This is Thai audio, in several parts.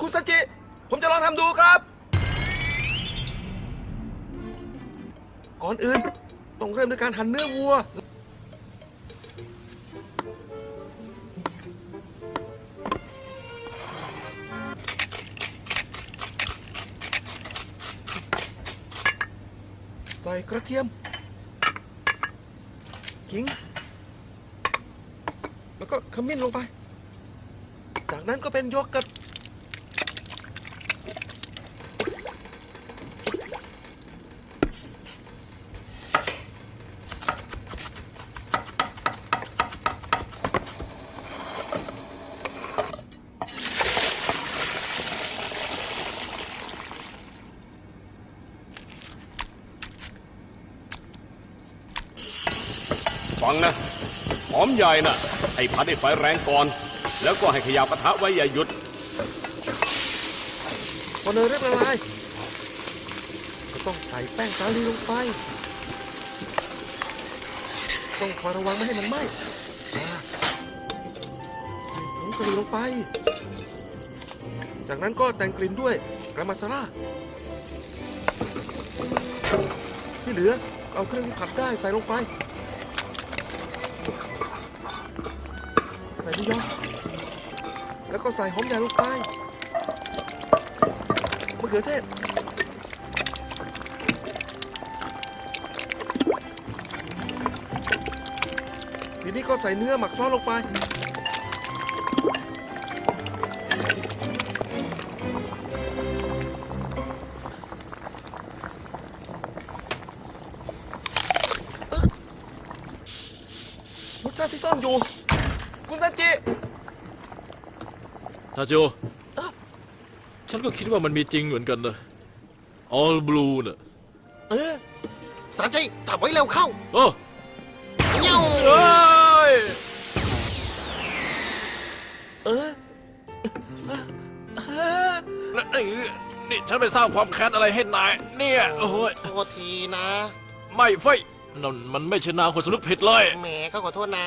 คุณซัจิ ผมจะลองทำดูครับ ก่อนอื่น ต้องเริ่มด้วยการหั่นเนื้อวัว ใส่กระเทียมขิง แล้วก็ขมิ้นลงไป จากนั้นก็เป็นโยเกิร์ต ฟังนะ หอมใหญ่น่ะ ให้ผัดให้ไฟแรงก่อน แล้วก็ให้ขยับกระทะไว้อย่าหยุด พอเนยเริ่มละลายก็ต้องใส่แป้งสาลีลงไป ต้องคอยระวังไม่ให้มันไหม้อ่าใส่ผงกะหรี่ลงไป จากนั้นก็แต่งกลิ่นด้วยกรามาซาล่าที่เหลือก็เอาเครื่องที่ผัดได้ใส่ลงไป ส่ดิยองแล้วก็ใส่หอมใหญ่ลงไปมะเขือเทศทีนี้ก็ใส่เนื้อหมักซอสลงไป รสชาติที่ซ่อนอยู่ คุณซันจิ ทาจิโอฉันก็คิดว่ามันมีจริงเหมือนกันนะ All Blue น่ะเออสันจิจับไว้เร็วเข้าโอ้เงี้ยวเอ้ยเออเออนี่นี่ฉันไปสร้างความแค้นอะไรให้นาย เนี่ยโอ้ยโทษทีนะไม่ไฟยนั่นมันไม่ใช่นางคนสำนึกผิดเลย แหมเขาขอโทษนะ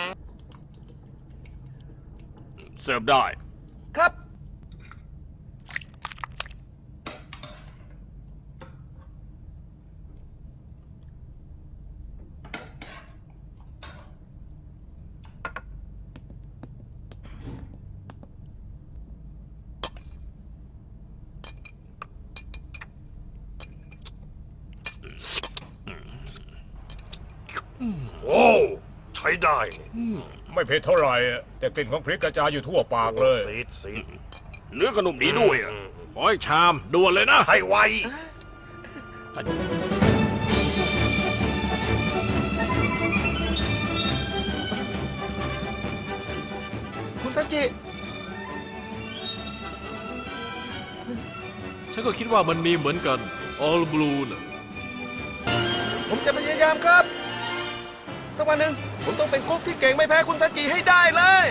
เสิร์ฟได้ ครับ โอ้ใช้ได้นี่ไม่เผ็ดเท่าไหร่อะแต่กลิ่นของพริกกระจายอยู่ทั่วปากเลยซีดซีดเนื้อขนมดีด้วยอะขอให้ชามด่วนเลยนะ ให้ไวคุณซันจิฉันก็คิดว่ามันมีเหมือนกัน All Blue น่ะผมจะพยายามครับ สักวันหนึ่งผมต้องเป็นกุ๊กที่เก่งไม่แพ้คุณซันจิให้ได้เลย